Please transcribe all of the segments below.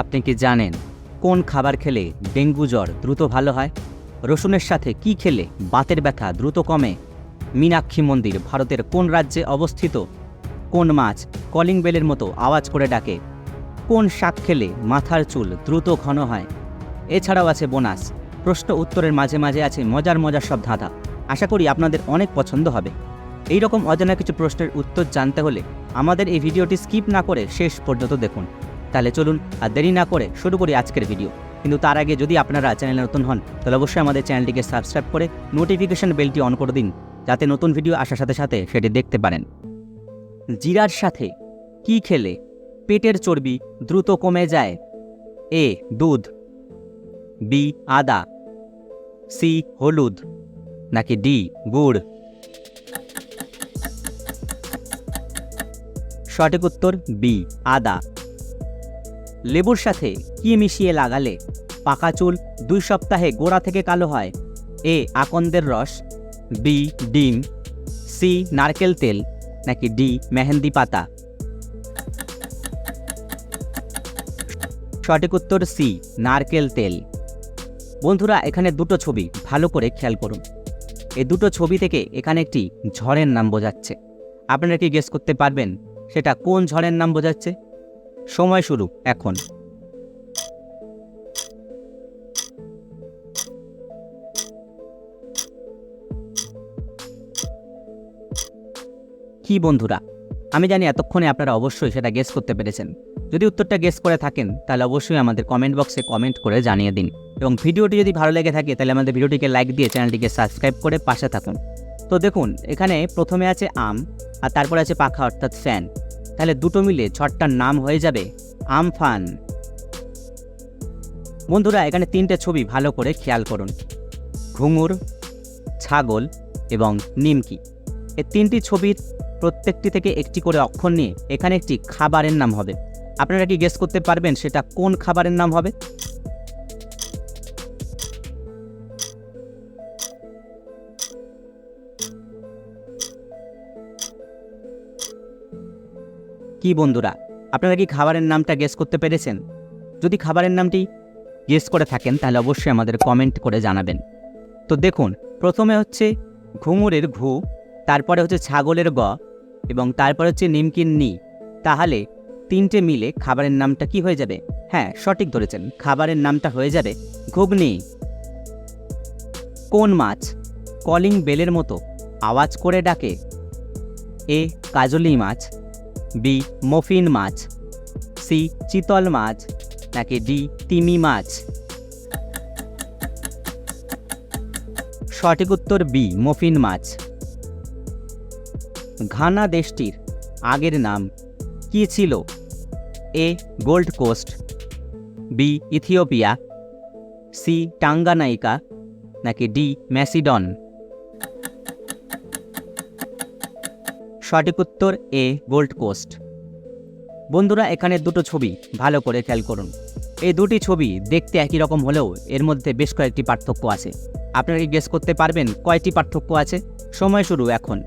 আপনি কি জানেন কোন খাবার খেলে ডেঙ্গু জ্বর দ্রুত ভালো হয়? রসুনের সাথে কি খেলে বাতের ব্যথা দ্রুত কমে? মীনাক্ষী মন্দির ভারতের কোন রাজ্যে অবস্থিত? কোন মাছ কলিং বেলের মতো আওয়াজ করে ডাকে? কোন শাক খেলে মাথার চুল দ্রুত ঘন হয়? এছাড়াও আছে বোনাস। প্রশ্ন উত্তরের মাঝে মাঝে আছে মজার মজার সব ধাঁধা। আশা করি আপনাদের অনেক পছন্দ হবে। এই রকম অজানা কিছু প্রশ্নের উত্তর জানতে হলে আমাদের এই ভিডিওটি স্কিপ না করে শেষ পর্যন্ত দেখুন। তাহলে চলুন আর দেরি না করে শুরু করি আজকের ভিডিও কিন্তু তার আগে যদি আপনারা চ্যানেলে নতুন হন, তাহলে অবশ্যই আমাদের চ্যানেলটিকে সাবস্ক্রাইব করে নোটিফিকেশন বেলটি অন করে দিন, যাতে নতুন ভিডিও আসার সাথে সাথে সেটি দেখতে পারেন। জিরার সাথে কি খেলে পেটের চর্বি দ্রুত কমে যায়? এ, দুধ, বি, আদা, সি, হলুদ, নাকি ডি, গুড়? সঠিক উত্তর বি, আদা। লেবুর সাথে কি মিশিয়ে লাগালে? পাকা চুল দুই সপ্তাহে গোড়া থেকে কালো হয়। এ, আকন্দের রস, বি, ডিম, সি, নারকেল তেল, নাকি ডি, মেহেন্দি পাতা? সঠিক উত্তর সি, নারকেল তেল। বন্ধুরা, এখানে দুটো ছবি, ভালো করে খেয়াল করুন। এই দুটো ছবি থেকে এখানে একটি ঝড়ের নাম বোঝাচ্ছে। আপনারা কি গেস করতে পারবেন? সেটা কোন ঝড়ের নাম বোঝাচ্ছে? সময় শুরু, এখন। কি বন্ধুরা, আমি জানি এতক্ষণে আপনারা অবশ্যই সেটা গেস করতে পেরেছেন। যদি উত্তরটা গেস করে থাকেন, তাহলে অবশ্যই আমাদের কমেন্ট বক্সে কমেন্ট করে জানিয়ে দিন। এবং ভিডিওটি যদি ভালো লেগে থাকে, তাহলে আমাদের ভিডিওটিকে লাইক দিয়ে চ্যানেলটিকে সাবস্ক্রাইব করে পাশে থাকুন। তো দেখুন, এখানে প্রথমে আছে আম, আর তারপরে আছে পাখা, অর্থাৎ ফ্যান তাহলে দুটো মিলে ছটটার নাম হয়ে যাবে আমফান। বন্ধুরা, এখানে তিনটে ছবি ভালো করে খেয়াল করুন। ঘুঙুর, ছাগল এবং নিমকি। এই তিনটি ছবির প্রত্যেকটি থেকে একটি করে অক্ষর নিয়ে এখানে একটি খাবারের নাম হবে। আপনারা কি গেস করতে পারবেন সেটা কোন খাবারের নাম হবে? কি বন্ধুরা, আপনারা কি খাবারের নামটা গেস করতে পেরেছেন? যদি খাবারের নামটি গেস করে থাকেন, তাহলে অবশ্যই আমাদের কমেন্ট করে জানাবেন। তো দেখুন, প্রথমে হচ্ছে ঘুঙুরের ঘু, তারপরে হচ্ছে ছাগলের গ, এবং তারপরে হচ্ছে নিমকির নি। তাহলে তিনটে মিলে খাবারের নামটা কি হয়ে যাবে? হ্যাঁ সঠিক ধরেছেন, খাবারের নামটা হয়ে যাবে ঘুগনি। কোন মাছ কলিং বেলের মতো আওয়াজ করে ডাকে? এ, কাজলি মাছ বি, মফিন মাছ। সি, চিতল মাছ, নাকি ডি, তিমি মাছ। সঠিক উত্তর বি, মফিন মাছ। ঘানা দেশটির আগের নাম কি ছিল? A, Gold Coast. B, Ethiopia. C, Tanganyika. নাকি ডি, ম্যাসিডন। সঠিক উত্তর এ গোল্ড কোস্ট বন্ধুরা, এখানে দুটো ছবি ভালো করে খেয়াল করুন। এই দুটি ছবি দেখতে একই রকম হলেও এর মধ্যে বেশ কয়েকটি পার্থক্য আছে। আপনারা কি গেস করতে পারবেন কয়টি পার্থক্য আছে? সময় শুরু এখন।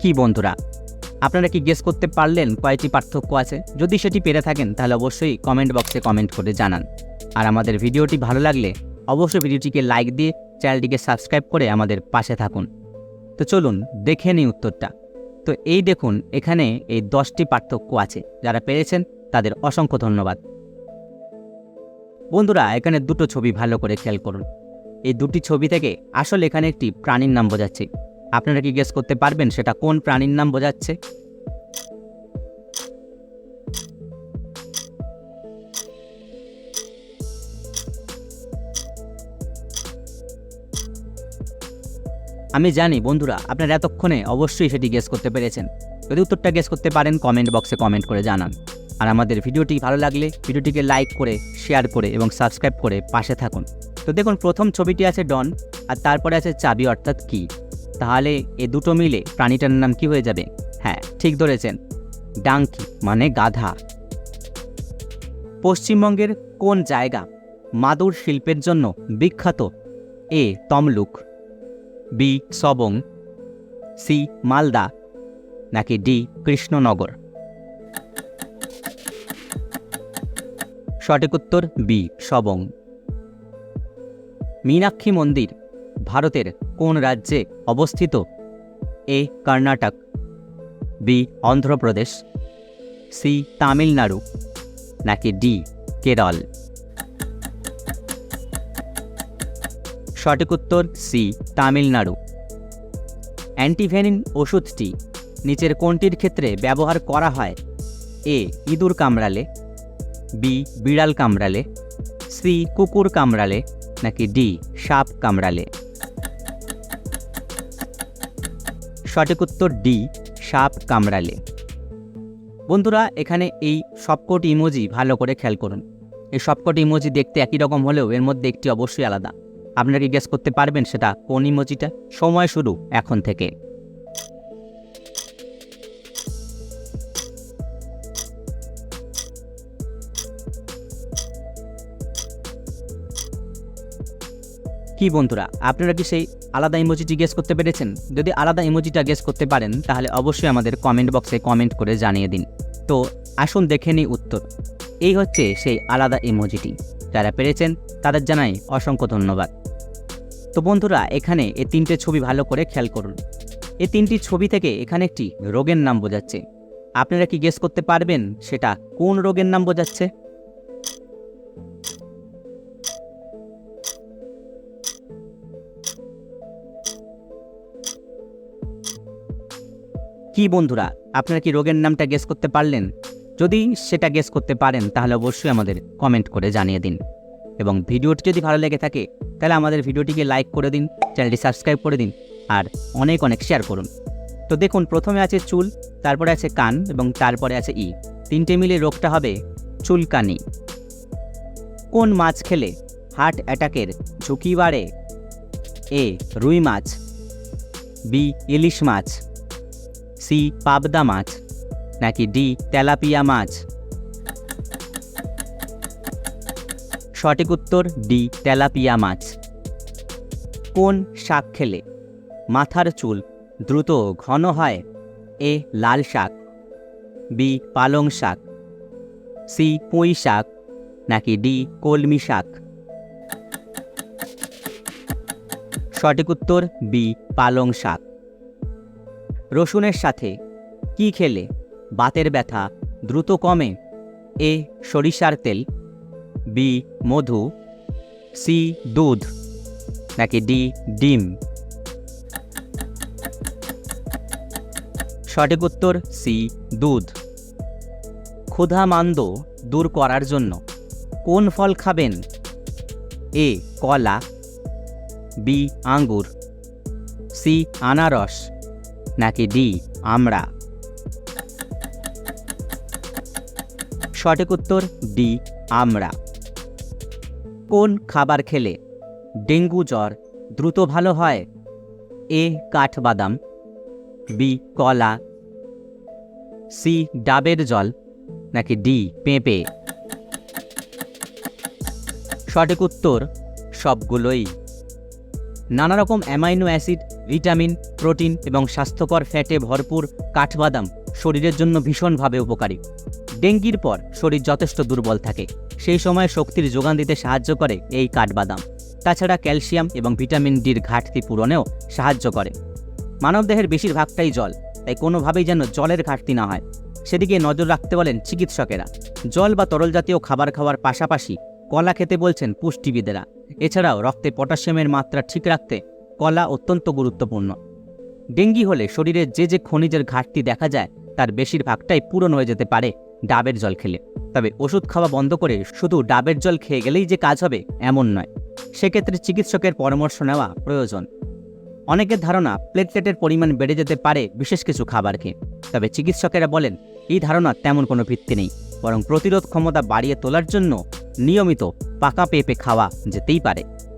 কি বন্ধুরা আপনারা কি গেস করতে পারলেন কয়টি পার্থক্য আছে? যদি সেটি পেরে থাকেন, তাহলে অবশ্যই কমেন্ট বক্সে কমেন্ট করে জানান। আর আমাদের ভিডিওটি ভালো লাগলে, অবশ্যই ভিডিওটিকে লাইক দিয়ে চ্যানেলটিকে সাবস্ক্রাইব করে আমাদের পাশে থাকুন। তো চলুন, দেখে নিই উত্তরটা। তো এই দেখুন, এখানে এই দশটি পার্থক্য আছে। যারা পেরেছেন, তাদের অসংখ্য ধন্যবাদ। বন্ধুরা, এখানে দুটো ছবি ভালো করে খেয়াল করুন। এই দুটি ছবি থেকে আসলে এখানে একটি প্রাণীর নাম বোঝাচ্ছে। আপনারা কি গেস করতে পারবেন? সেটা কোন প্রাণীর নাম বোঝাচ্ছে? আমি জানি বন্ধুরা, আপনারা এতক্ষণে অবশ্যই সেটি গেস করতে পেরেছেন। যদি উত্তরটা গেস করতে পারেন কমেন্ট বক্সে কমেন্ট করে জানান। আর আমাদের ভিডিওটি ভালো লাগলে ভিডিওটিকে লাইক করে শেয়ার করে এবং সাবস্ক্রাইব করে পাশে থাকুন। তো দেখুন, প্রথম ছবিটি আছে ডন আর তারপরে আছে চাবি, অর্থাৎ কি? তাহলে এ দুটো মিলে প্রাণীটার নাম কি হয়ে যাবে? হ্যাঁ ঠিক ধরেছেন। ডাঙ্কি মানে গাধা। পশ্চিমবঙ্গের কোন জায়গা মাদুর শিল্পের জন্য বিখ্যাত? A, Tamluk, B, Sabang, C, Malda, নাকি ডি, কৃষ্ণনগর? সঠিক উত্তর বি, সবং। মীনাক্ষী মন্দির ভারতের কোন রাজ্যে অবস্থিত? A, Karnataka, B, Andhra Pradesh, C, Tamil Nadu, নাকি ডি, কেরল? সঠিক উত্তর, সি, তামিলনাড়ু। অ্যান্টিভেনিন ওষুধটি নিচের কোনটির ক্ষেত্রে ব্যবহার করা হয়? এ, ইঁদুর কামড়ালে, বি, বিড়াল কামড়ালে, সি, কুকুর কামড়ালে, নাকি ডি, সাপ কামড়ালে? সঠিক উত্তর ডি, সাপ কামড়ালে। বন্ধুরা, এখানে এই সবকটি ইমোজি ভালো করে খেয়াল করুন। এই সবকটি ইমোজি দেখতে একই রকম হলেও এর মধ্যে একটি অবশ্যই আলাদা। আপনারা কি গেস করতে পারবেন সেটা কোন ইমোজিটা? সময় শুরু এখন থেকে। কি বন্ধুরা, আপনারা কি সেই আলাদা ইমোজিটি গেস করতে পেরেছেন? যদি আলাদা ইমোজিটা গেস করতে পারেন, তাহলে অবশ্যই আমাদের কমেন্ট বক্সে কমেন্ট করে জানিয়ে দিন। তো আসুন দেখে নিই উত্তর। এই হচ্ছে সেই আলাদা ইমোজিটি যারা পেরেছেন, তাদের জানাই অসংখ্য ধন্যবাদ। তো বন্ধুরা, এখানে এ তিনটে ছবি ভালো করে খেয়াল করুন। এ তিনটি ছবি থেকে এখানে একটি রোগের নাম বোঝাচ্ছে। আপনারা কি গেস করতে পারবেন, সেটা কোন রোগের নাম বোঝাচ্ছে? কি বন্ধুরা, আপনারা কি রোগের নামটা গেস করতে পারলেন? যদি সেটা গেস করতে পারেন, তাহলে অবশ্যই আমাদের কমেন্ট করে জানিয়ে দিন। এবং ভিডিওটি যদি ভালো লেগে থাকে, তাহলে আমাদের ভিডিওটিকে লাইক করে দিন চ্যানেলটি সাবস্ক্রাইব করে দিন, আর অনেক অনেক শেয়ার করুন। তো দেখুন, প্রথমে আছে চুল, তারপরে আছে কান, এবং তারপরে আছে ই। তিনটে মিলে রোগটা হবে চুলকানি। কোন মাছ খেলে হার্ট অ্যাটাকের ঝুঁকি বাড়ে? এ, রুই মাছ, বি, ইলিশ মাছ সি, পাবদা মাছ, নাকি ডি, তেলাপিয়া মাছ? সঠিক উত্তর, ডি, তেলাপিয়া মাছ। কোন শাক খেলে? মাথার চুল দ্রুত ঘন হয়। এ, লাল শাক। বি, পালং শাক। সি, পুঁই শাক। নাকি ডি, কলমি শাক? সঠিক উত্তর, বি, পালং শাক। রসুনের সাথে কি খেলে? বাতের ব্যথা দ্রুত কমে? এ সরিষার তেল, বি মধু, সি দুধ, নাকি ডি ডিম? সঠিক উত্তর সি দুধ। ক্ষুধা মান্দ দূর করার জন্য কোন ফল খাবেন? এ কলা, বি আঙ্গুর, সি আনারস নাকি ডি, আমরা? সঠিক উত্তর, ডি, আমরা। কোন খাবার খেলে ডেঙ্গু জ্বর দ্রুত ভালো হয়? এ, কাঠবাদাম, বি, কলা, সি, ডাবের জল, নাকি ডি, পেঁপে? সঠিক উত্তর, সবগুলোই। নানা রকম অ্যামাইনো অ্যাসিড ভিটামিন, প্রোটিন এবং স্বাস্থ্যকর ফ্যাটে ভরপুর কাঠবাদাম শরীরের জন্য ভীষণভাবে উপকারী। ডেঙ্গির পর শরীর যথেষ্ট দুর্বল থাকে। সেই সময় শক্তির যোগান দিতে সাহায্য করে এই কাঠবাদাম। তাছাড়া ক্যালসিয়াম এবং ভিটামিন ডির ঘাটতি পূরণেও সাহায্য করে। মানবদেহের বেশিরভাগটাই জল, তাই কোনোভাবেই যেন জলের ঘাটতি না হয়। সেদিকে নজর রাখতে বলেন চিকিৎসকেরা। জল বা তরল জাতীয় খাবার খাওয়ার পাশাপাশি কলা খেতে বলছেন পুষ্টিবিদেরা। এছাড়াও রক্তে পটাশিয়ামের মাত্রা ঠিক রাখতে কলা অত্যন্ত গুরুত্বপূর্ণ। ডেঙ্গি হলে শরীরে যে যে খনিজের ঘাটতি দেখা যায়, তার বেশিরভাগটাই পূরণ হয়ে যেতে পারে ডাবের জল খেলে। তবে ওষুধ খাওয়া বন্ধ করে শুধু ডাবের জল খেয়ে গেলেই যে কাজ হবে, এমন নয়। সেক্ষেত্রে চিকিৎসকের পরামর্শ নেওয়া প্রয়োজন। অনেকের ধারণা প্লেটলেটের পরিমাণ বেড়ে যেতে পারে বিশেষ কিছু খাবার খেয়ে। তবে চিকিৎসকেরা বলেন, এই ধারণা তেমন কোনো ভিত্তি নেই। বরং প্রতিরোধ ক্ষমতা বাড়িয়ে তোলার জন্য নিয়মিত পাকা পেঁপে খাওয়া যেতেই পারে।